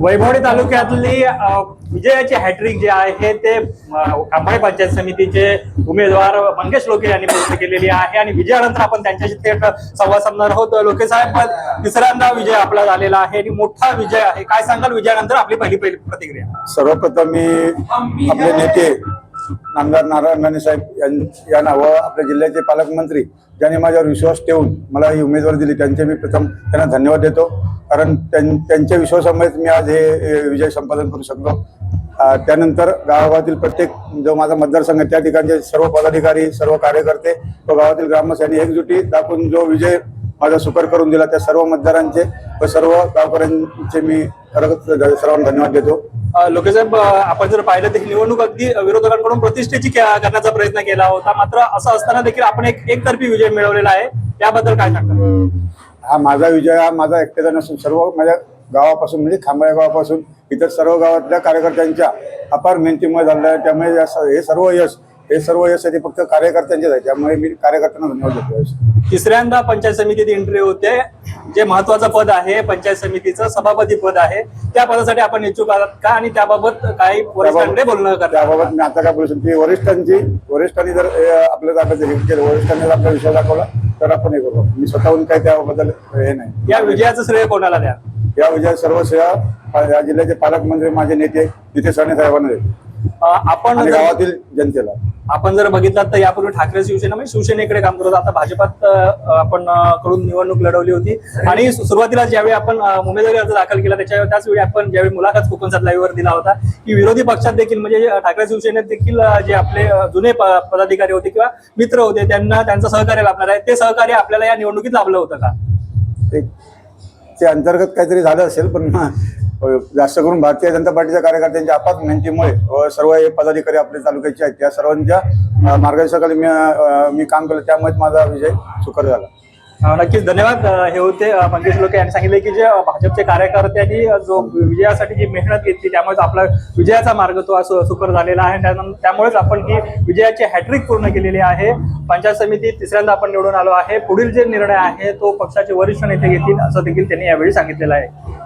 वैभवडी तालुक्यातली विजयाची हॅट्रिक जे आहे ते अ, खांबाळे पंचायत समितीचे उमेदवार मंगेश लोके यांनी पूर्ण केलेली आहे आणि विजयानंतर आपण त्यांच्याशी थेट संवाद साधणार आहोत. लोके साहेब पण तिसऱ्यांदा विजय आपला झालेला आहे आणि मोठा विजय आहे. काय सांगाल विजयानंतर आपली पहिली पहिली प्रतिक्रिया? सर्वप्रथम मी आपले नेते नामदार नारायण राणे साहेब यां- यांना व आपल्या जिल्ह्याचे पालकमंत्री ज्यांनी माझ्यावर विश्वास ठेवून मला ही उमेदवारी दिली त्यांचे मी प्रथम त्यांना धन्यवाद देतो. कारण त्यां- त्यांच्या विश्वासामुळेच मी आज हे विजय संपादन करू शकलो. त्यानंतर गावागावातील प्रत्येक जो माझा मतदारसंघ आहे त्या ठिकाणचे सर्व पदाधिकारी सर्व कार्यकर्ते व गावातील ग्रामस्थ यांनी एकजुटी दाखवून जो विजय माझा सुकर करून दिला त्या सर्व मतदारांचे व सर्व गावकऱ्यांचे मी खरंच सर्वांना धन्यवाद देतो. लोके साहेब आपण जर पाहिलं तर ही निवडणूक अगदी विरोधकांकडून प्रतिष्ठेची करण्याचा प्रयत्न केला होता. मात्र असं असताना देखील आपण एक एकतर्फी विजय मिळवलेला आहे. त्याबद्दल काय सांगता? हा माझा विजय हा माझा एकट्याचा नसून सर्व माझ्या गावापासून म्हणजे खांबळ्या गावापासून इतर सर्व गावातल्या कार्यकर्त्यांच्या अपार मेहनतीमुळे झालेला आहे. त्यामुळे या हे सर्व यश हे सर्व यश आहे ते फक्त कार्यकर्त्यांचेच आहे. त्यामुळे मी कार्यकर्त्यांना धन्यवाद देतो. तिसऱ्यांदा पंचायत समितीत एंट्री होते. जे महत्वाचं पद आहे पंचायत समितीचं सभापती पद आहे त्या पदासाठी आपण इच्छुक आहात का? आणि त्याबाबत काही वरिष्ठांकडे बोलणं करता त्याबाबत मी आता काय बोलू शकतो? वरिष्ठांची वरिष्ठांनी जर आपल्याला ताब्यात हे केलं वरिष्ठांनी जर आपला विषय दाखवला तर आपण हे करू. मी स्वतःहून काही त्याबद्दल हे नाही. या विजयाचं श्रेय कोणाला द्या? या विजय सर्व सेवा या जिल्ह्याचे पालकमंत्री माझे नेते राणे साहेबांना देतो आपण गावातील जनतेला. आपण जर बघितलात तर यापूर्वी ठाकरे शिवसेना म्हणजे शिवसेनेकडे काम करत आता भाजपात आपण कडून निवडणूक लढवली होती. आणि सुरुवातीला ज्यावेळी आपण उमेदवारी अर्ज दाखल केला त्याच्या त्याच वेळी आपण ज्यावेळी मुलाखत कोकणसात लाईव्हवर दिला होता की विरोधी पक्षात देखील म्हणजे ठाकरे शिवसेनेत देखील जे आपले जुने पदाधिकारी होते किंवा मित्र होते त्यांना त्यांचं सहकार्य लाभणार आहे. ते सहकार्य आपल्याला या निवडणुकीत लाभलं होतं का? ते ते अंतर्गत काहीतरी झालं असेल पण जास्त करून भारतीय जनता पार्टीच्या कार्यकर्त्यांच्या आपात मेहनतीमुळे व सर्व हे पदाधिकारी आपल्या तालुक्याचे आहेत. त्या सर्वांच्या मार्गदर्शकाला मार्गदर्शनाखाली मी मी काम केलं त्यामुळेच माझा विजय सुकर झाला. नक्कीच. धन्यवाद. हे होते मंगेश लोके यांनी सांगितले की जे भाजपचे कार्यकर्त्यांनी जो विजयासाठी जी मेहनत घेतली त्यामुळेच आपला विजयाचा मार्ग तो सुकर झालेला आहे. त्यामुळेच आपण ही विजयाची हॅट्रिक पूर्ण केलेली आहे. पंचायत समिती तिसऱ्यांदा आपण निवडून आलो आहे. पुढील जे निर्णय आहे तो पक्षाचे वरिष्ठ नेते घेतील असं देखील त्यांनी यावेळी सांगितलेलं आहे.